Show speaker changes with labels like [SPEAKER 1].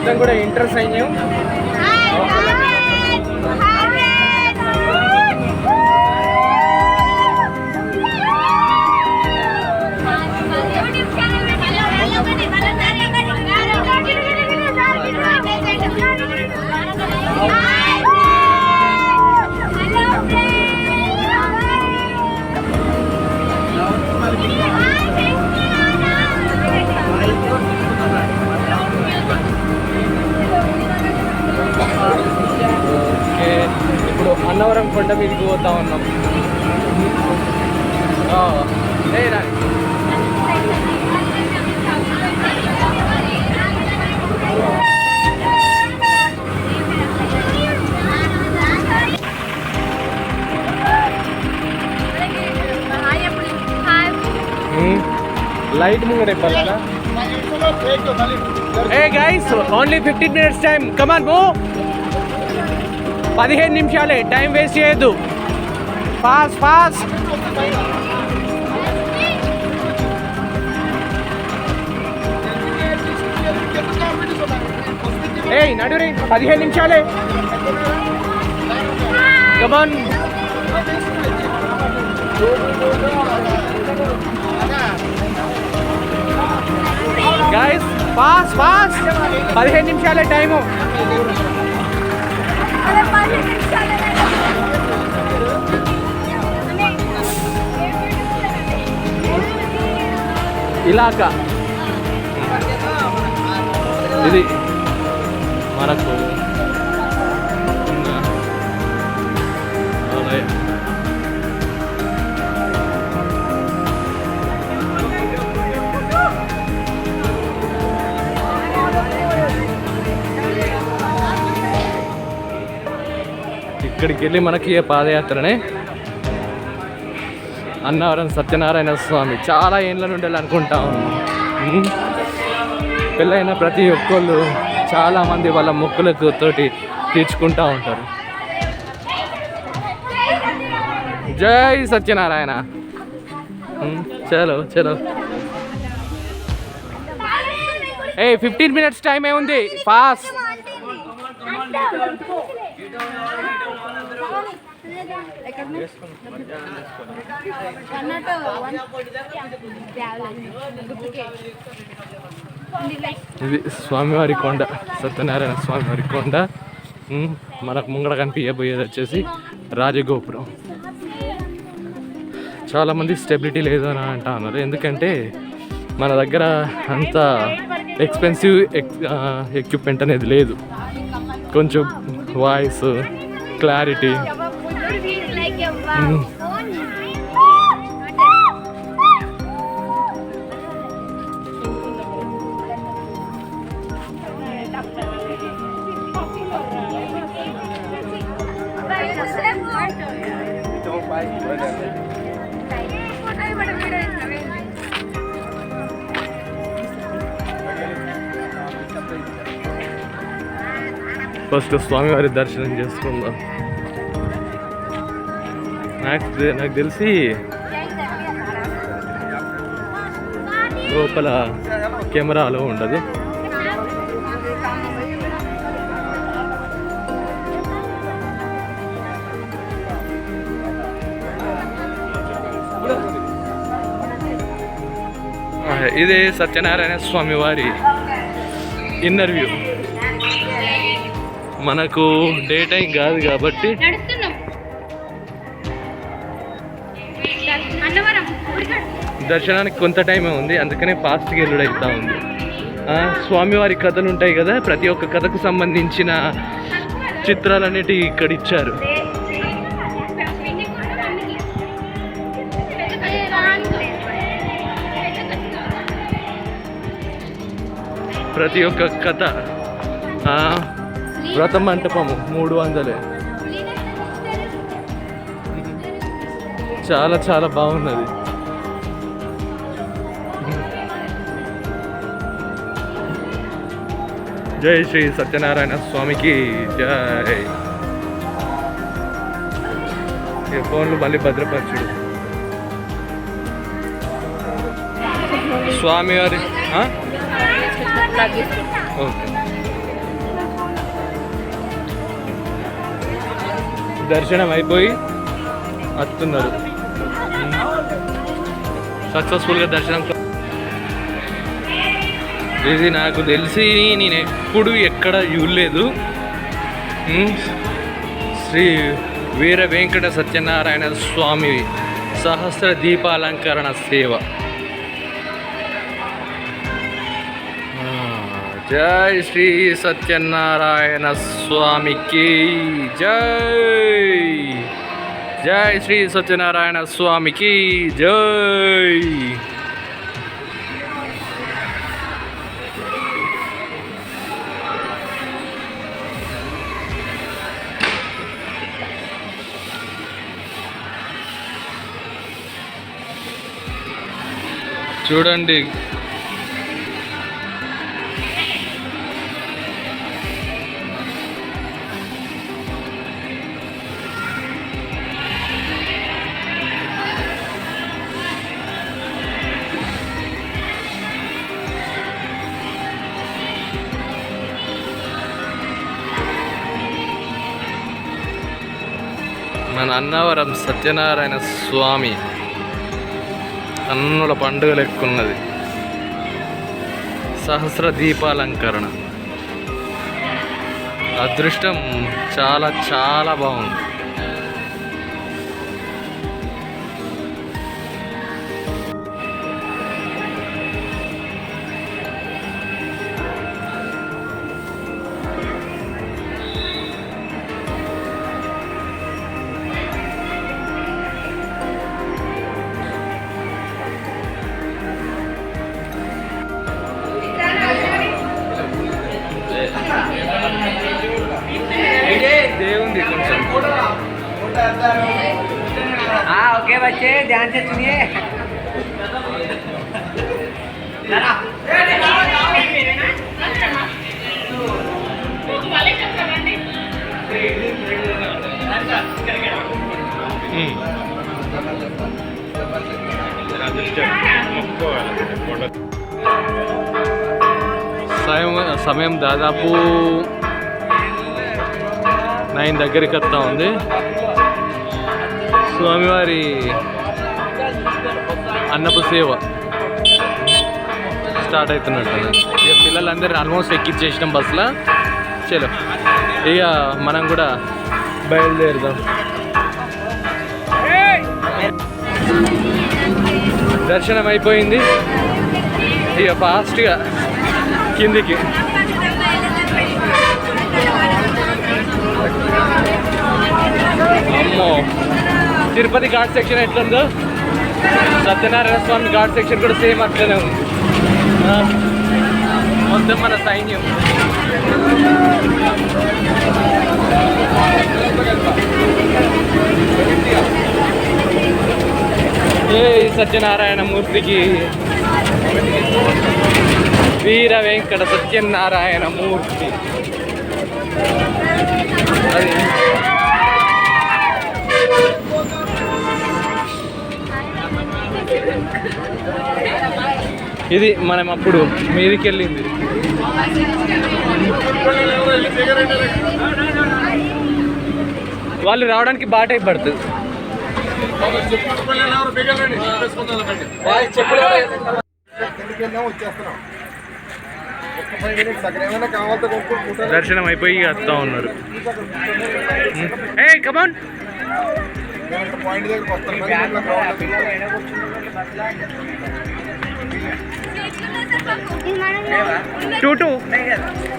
[SPEAKER 1] మొత్తం కూడా ఇంటర్ సైన్యం. అన్నవరం కొండ మీదకి పోతా ఉన్నాం ఆ, లేరా? ఉమ్, లైట్ ముంగడ ఇవ్వాలా hey guys only fifteen minutes time come on పదిహేను నిమిషాలే టైం వేస్ట్ చేయొద్దు ఫాస్ట్ ఫాస్ట్ ఏయ్ నడురే పదిహేను నిమిషాలే కమాన్ గైస్ ఫాస్ట్ ఫాస్ట్ పదిహేను నిమిషాలే టైము ఇలాకా. ఇది మనకు ఇక్కడికి వెళ్ళి మనకి ఏ పాదయాత్రనే అన్నవరం సత్యనారాయణ స్వామి. చాలా ఏండ్ల నుండి అనుకుంటా పెళ్ళైన ప్రతి ఒక్కళ్ళు చాలామంది వాళ్ళ మొక్కులకు తోటి తీర్చుకుంటా ఉంటారు. జై సత్యనారాయణ. చలో చలో. ఏ ఫిఫ్టీన్ మినిట్స్ టైం ఏముంది? ఫాస్ట్ ఇది స్వామివారి కొండ సత్యనారాయణ స్వామివారి కొండ. మనకు ముంగడ కనిపించబోయేది వచ్చేసి రాజగోపురం. చాలామంది స్టెబిలిటీ లేదు అని అంటా ఉన్నారు ఎందుకంటే మన దగ్గర అంత ఎక్స్పెన్సివ్ ఎక్విప్మెంట్ అనేది లేదు. కొంచెం వాయిస్ క్లారిటీ. ఫస్ట్ స్వామివారి దర్శనం చేసుకుందాం నాకు నాకు తెలిసి లోపల కెమెరాలో ఉండదు ఇది ఇదే సత్యనారాయణ స్వామి వారి ఇంటర్వ్యూ మనకు డే టైం కాదు కాబట్టి దర్శనానికి కొంత టైమే ఉంది అందుకనే ఫాస్ట్గా వెళ్ళుడు అవుతా ఉంది. స్వామివారి కథలు ఉంటాయి కదా ప్రతి ఒక్క కథకు సంబంధించిన చిత్రాలన్నిటి ఇక్కడ ఇచ్చారు. ప్రతి ఒక్క కథ వ్రత మంటపము మూడు వందలే. చాలా చాలా బాగున్నది. జై శ్రీ సత్యనారాయణ స్వామికి జై. ఈ ఫోన్లు మళ్ళీ భద్రపరచుడు. స్వామివారి ఓకే. దర్శనం అయిపోయి వస్తున్నారు సక్సెస్ఫుల్గా దర్శనం ఇది నాకు తెలిసి నేను ఎప్పుడు ఎక్కడ చూడలేదు. శ్రీ వీర వెంకట సత్యనారాయణ స్వామి సహస్ర దీపాలంకరణ సేవ. జై శ్రీ సత్యనారాయణ స్వామికి జై జై శ్రీ సత్యనారాయణ స్వామికి జై చూడండి మన అన్నవరం సత్యనారాయణ స్వామి అన్నుల పండుగ లెక్కున్నది సహస్ర దీపాలంకరణ. అదృష్టం చాలా చాలా బాగుంది.
[SPEAKER 2] हाँ ओके बच्चे ध्यान से सुनिए
[SPEAKER 1] ఉమ్. సమయం సమయం దాదాపు నైన్ దగ్గరికి వస్తూ ఉంది స్వామివారి అన్నపు సేవ స్టార్ట్ అవుతున్నట్టు ఇక పిల్లలందరినీ ఆల్మోస్ట్ ఎక్కిచ్చేసినాం బస్సులో. చలో. ఇక మనం కూడా బయలుదేరుదాం. దర్శనం అయిపోయింది. ఇక ఫాస్ట్గా కిందికి. అమ్మో. తిరుపతి ఘాట్ సెక్షన్ ఎట్లుందో సత్యనారాయణ స్వామి ఘాట్ సెక్షన్ కూడా సేమ్ అట్లనే ఉంది ఆ, మొత్తం మన సైన్యం ఏ సత్యనారాయణ మూర్తికి వీర వెంకట సత్యనారాయణ మూర్తి అది ఇది మనం అప్పుడు మీదికి వెళ్ళింది వాళ్ళు రావడానికి బాగా టైం పడుతుంది దర్శనం అయిపోయి వస్తూ ఉన్నారు. ఏ కమాన్
[SPEAKER 3] పాయింట్ దగ్గరికి వస్తాం